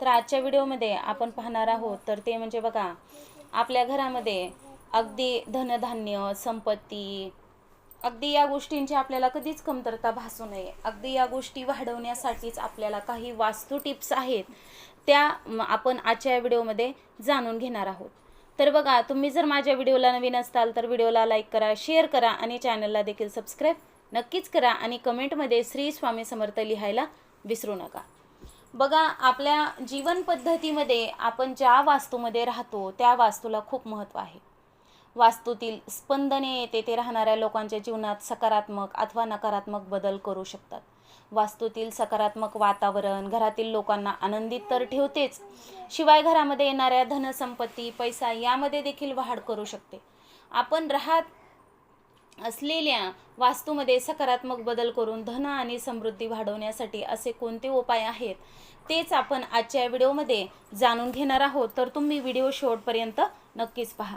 तर आजच्या व्हिडिओमध्ये आपण पाहणार आहोत तर ते म्हणजे बघा आपल्या घरामध्ये अगदी धनधान्य संपत्ती अगदी या गोष्टींची आपल्याला कधीच कमतरता भासू नये. अगदी या गोष्टी वाढवण्यासाठीच आपल्याला काही वास्तू टिप्स आहेत त्या आपण आजच्या या व्हिडिओमध्ये जाणून घेणार आहोत. तर बघा तुम्ही जर माझ्या व्हिडिओला नवीन असताल तर व्हिडिओला लाईक करा शेअर करा आणि चॅनलला देखील सबस्क्राईब नक्कीच करा आणि कमेंटमध्ये श्री स्वामी समर्थ लिहायला विसरू नका. बघा आपल्या जीवन पद्धतीमध्ये आपण ज्या वास्तूमध्ये राहतो त्या वास्तूला खूप महत्त्व आहे. वास्तूतील स्पंदने तेथे राहणाऱ्या लोकांच्या जीवनात सकारात्मक अथवा नकारात्मक बदल करू शकतात. वास्तूतील सकारात्मक वातावरण घरातील लोकांना आनंदित तर ठेवतेच शिवाय घरामध्ये येणाऱ्या धनसंपत्ती पैसा यामध्ये देखील वाढ करू शकते. आपण राहत असलेल्या वास्तूमध्ये सकारात्मक बदल करून धन आणि समृद्धी वाढवण्यासाठी असे कोणते उपाय आहेत तेच आपण आजच्या व्हिडिओमध्ये जाणून घेणार आहोत. तर तुम्ही व्हिडिओ शेवटपर्यंत नक्कीच पहा.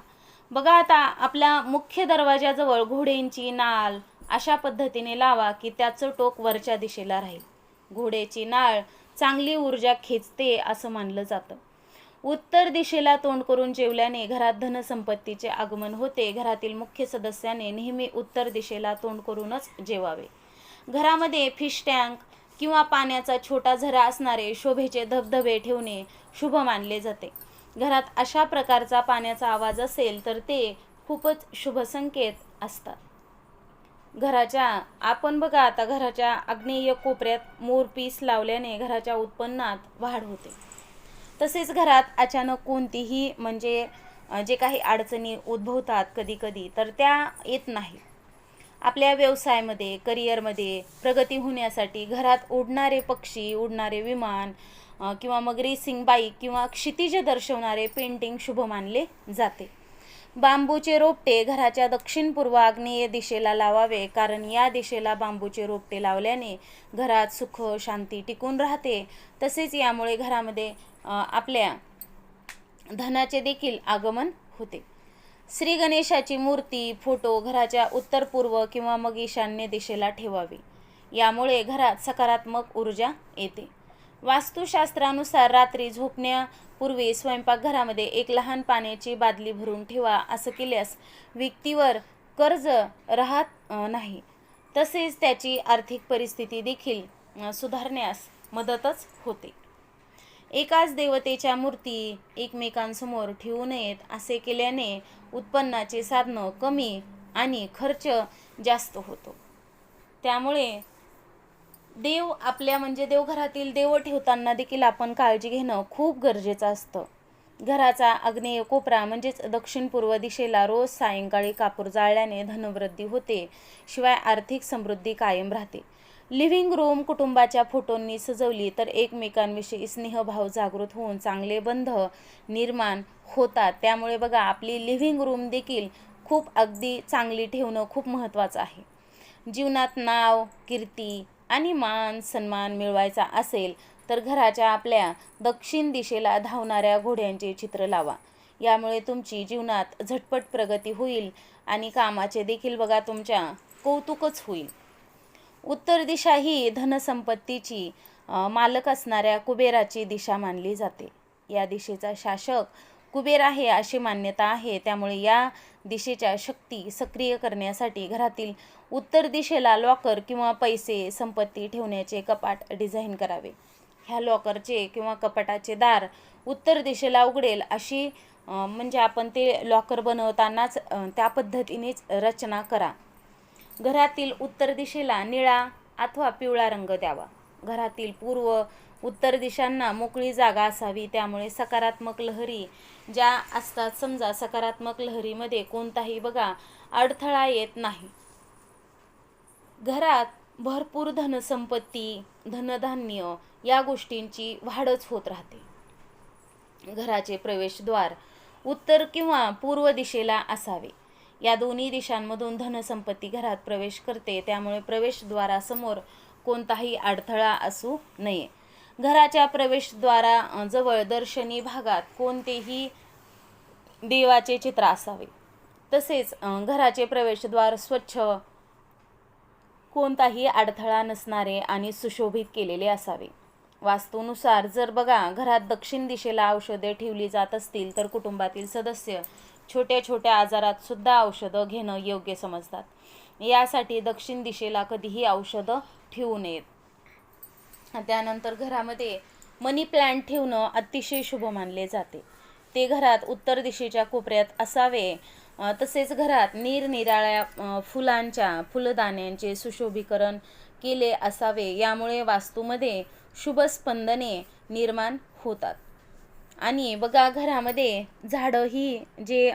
बघा आता आपल्या मुख्य दरवाजाजवळ घोड्यांची नाळ अशा पद्धतीने लावा की त्याचं टोक वरच्या दिशेला राहील. घोड्याची नाळ चांगली ऊर्जा खेचते असं मानलं जातं. उत्तर दिशेला तोंड करून जेवल्याने घरात धनसंपत्तीचे आगमन होते. घरातील मुख्य सदस्याने नेहमी उत्तर दिशेला तोंड करूनच जेवावे. घरामध्ये फिश टँक किंवा पाण्याचा छोटा झरा असणारे शोभेचे धबधबे ठेवणे शुभ मानले जाते. घरात अशा प्रकारचा पाण्याचा आवाज असेल तर ते खूपच शुभ संकेत असतात. घराच्या आपण बघा आता घराच्या आग्नेय कोपऱ्यात मोर पीस लावल्याने घराच्या उत्पन्नात वाढ होते. तसेच घरात अचानक कोणतीही म्हणजे जे काही अडचणी उद्भवतात कधी कधी तर त्या येत नाही आपल्या व्यवसायामध्ये करिअरमध्ये प्रगती होण्यासाठी घरात उडणारे पक्षी उडणारे विमान किंवा मग रेसिंग बाईक किंवा क्षितिज दर्शवणारे पेंटिंग शुभ मानले जाते. बांबूचे रोपटे घराच्या दक्षिण पूर्व आग्नेय दिशेला लावावे कारण या दिशेला बांबूचे रोपटे लावल्याने घरात सुख शांती टिकून राहते. तसेच यामुळे घरामध्ये आपल्या धनाचे देखील आगमन होते. श्री गणेशाची मूर्ती फोटो घराच्या उत्तर पूर्व किंवा मग ईशान्य दिशेला ठेवावी. यामुळे घरात सकारात्मक ऊर्जा येते. वास्तुशास्त्रानुसार रात्री झोपण्यापूर्वी स्वयंपाकघरामध्ये एक लहान पाण्याची बादली भरून ठेवा असं केल्यास व्यक्तीवर कर्ज राहत नाही. तसेच त्याची आर्थिक परिस्थिती देखील सुधारण्यास मदतच होते. एकाच देवतेच्या मूर्ती एकमेकांसमोर ठेवू नयेत असे केल्याने उत्पन्नाचे साधनं कमी आणि खर्च जास्त होतो. त्यामुळे देव आपल्या म्हणजे देवघरातील देव ठेवताना देखील आपण काळजी घेणं खूप गरजेचं असतं. घराचा आग्नेय कोपरा म्हणजेच दक्षिण पूर्व दिशेला रोज सायंकाळी कापूर जाळल्याने धनवृद्धी होते शिवाय आर्थिक समृद्धी कायम राहते. लिव्हिंग रूम कुटुंबाच्या फोटोंनी सजवली तर एकमेकांविषयी स्नेहभाव जागृत होऊन चांगले बंध निर्माण होतात. त्यामुळे बघा आपली लिव्हिंग रूम देखील खूप अगदी चांगली ठेवणं खूप महत्त्वाचं आहे. जीवनात नाव कीर्ती आणि मान सन्मान मिळवायचा असेल तर घराच्या आपल्या दक्षिण दिशेला धावणाऱ्या घोड्यांचे चित्र लावा. यामुळे तुमची जीवनात झटपट प्रगती होईल आणि कामाचे देखील बघा तुमच्या कौतुकच होईल. उत्तर दिशा ही धनसंपत्तीची मालक असणाऱ्या कुबेराची दिशा मानली जाते. या दिशेचा शासक कुबेर आहे अशी मान्यता आहे. त्यामुळे या दिशेच्या शक्ती सक्रिय करण्यासाठी घरातील उत्तर दिशेला लॉकर किंवा पैसे संपत्ती ठेवण्याचे कपाट डिझाईन करावे. ह्या लॉकरचे किंवा कपाटाचे दार उत्तर दिशेला उघडेल अशी म्हणजे आपण ते लॉकर बनवतानाच त्या पद्धतीनेच रचना करा. घरातील उत्तर दिशेला निळा अथवा पिवळा रंग द्यावा. घरातील पूर्व उत्तर दिशांना मोकळी जागा असावी त्यामुळे सकारात्मक लहरी ज्या असतात समजा सकारात्मक लहरीमध्ये कोणताही बघा अडथळा येत नाही. घरात भरपूर धनसंपत्ती धनधान्य या गोष्टींची वाढच होत राहते. घराचे प्रवेशद्वार उत्तर किंवा पूर्व दिशेला असावे. या दोन्ही दिशांमधून धनसंपत्ती घरात प्रवेश करते. त्यामुळे प्रवेशद्वारासमोर कोणताही अडथळा असू नये. घराच्या प्रवेशद्वारा जवळ दर्शनी भागात कोणतेही देवाचे चित्र असावे. तसेच घराचे प्रवेशद्वार स्वच्छ कोणताही अडथळा नसणारे आणि सुशोभित केलेले असावे. वास्तूनुसार जर बघा घरात दक्षिण दिशेला औषधे ठेवली जात असतील तर कुटुंबातील सदस्य छोट्या छोट्या आजारात सुद्धा औषधं घेणं योग्य समजतात. यासाठी दक्षिण दिशेला कधीही औषधं ठेवू नयेत. त्यानंतर घरामध्ये मनी प्लॅन्ट ठेवणं अतिशय शुभ मानले जाते. ते घरात उत्तर दिशेच्या कोपऱ्यात असावे. तसेच घरात निरनिराळ्या फुलांच्या फुलदाण्यांचे सुशोभीकरण केले असावे. यामुळे वास्तूमध्ये शुभ स्पंदने निर्माण होतात. आणि बघा घरामध्ये झाडं ही जे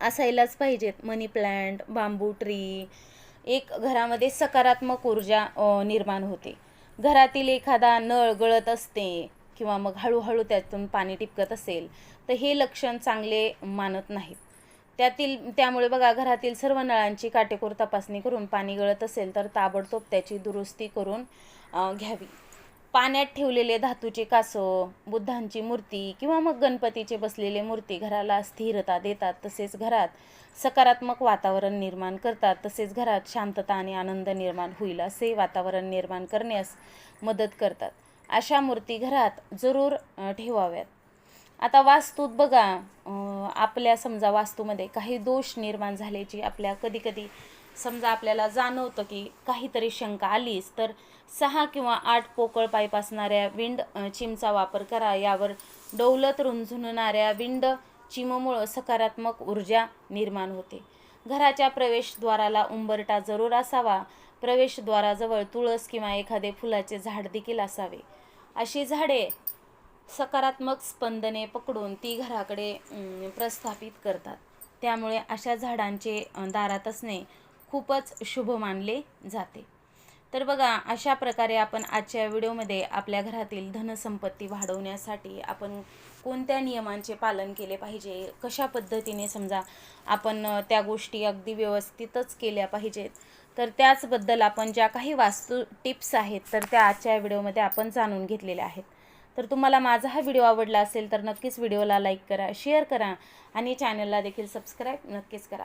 असायलाच पाहिजेत. मनी प्लांट बांबू ट्री एक घरामध्ये सकारात्मक ऊर्जा निर्माण होते. घरातील एखादा नळ गळत असते किंवा मग हळूहळू त्यातून पाणी टिपकत असेल तर हे लक्षण चांगले मानत नाहीत. त्यातील त्यामुळे बघा घरातील सर्व नळांची काटेकोर तपासणी करून पाणी गळत असेल तर ताबडतोब त्याची दुरुस्ती करून घ्यावी. पाण्यात ठेवलेले धातूचे कासव बुद्धांची मूर्ती किंवा मग गणपतीचे बसलेले मूर्ती घराला स्थिरता देतात तसेच घरात सकारात्मक वातावरण निर्माण करतात तसेच घरात शांतता आणि आनंद निर्माण होईल असे वातावरण निर्माण करण्यास मदत करतात. अशा मूर्ती घरात जरूर ठेवाव्यात. आता वास्तूत बघा आपल्या समजा वास्तूमध्ये काही दोष निर्माण झाल्याची आपल्या कधीकधी समजा आपल्याला जाणवतं की काहीतरी शंका आलीच तर सहा किंवा आठ पोकळ पाईप असणाऱ्या विंड चिमचा वापर करा. यावर डौलत रुंझुणणाऱ्या विंड चिममुळं सकारात्मक ऊर्जा निर्माण होते. घराच्या प्रवेशद्वाराला उंबरटा जरूर असावा. प्रवेशद्वाराजवळ तुळस किंवा एखादे फुलाचे झाड देखील असावे. अशी झाडे सकारात्मक स्पंदने पकडून ती घराकडे प्रस्थापित करतात. त्यामुळे अशा झाडांचे दारात असणे खूपच शुभ मानले जाते. तर बघा अशा प्रकारे आपण आजच्या व्हिडिओमध्ये आपल्या घरातील धनसंपत्ती वाढवण्यासाठी आपण कोणत्या नियमांचे पालन केले पाहिजे? कशा पद्धतीने समजा आपण त्या गोष्टी अगदी व्यवस्थितच केल्या पाहिजेत? तर त्याचबद्दल आपण ज्या काही वास्तू टिप्स आहेत तर त्या आजच्या व्हिडिओमध्ये आपण जाणून घेतलेल्या आहेत. तर तुम्हाला माझा हा व्हिडिओ आवडला असेल तर नक्कीच व्हिडिओला लाईक करा शेअर करा आणि चॅनलला देखील सबस्क्राईब नक्कीच करा.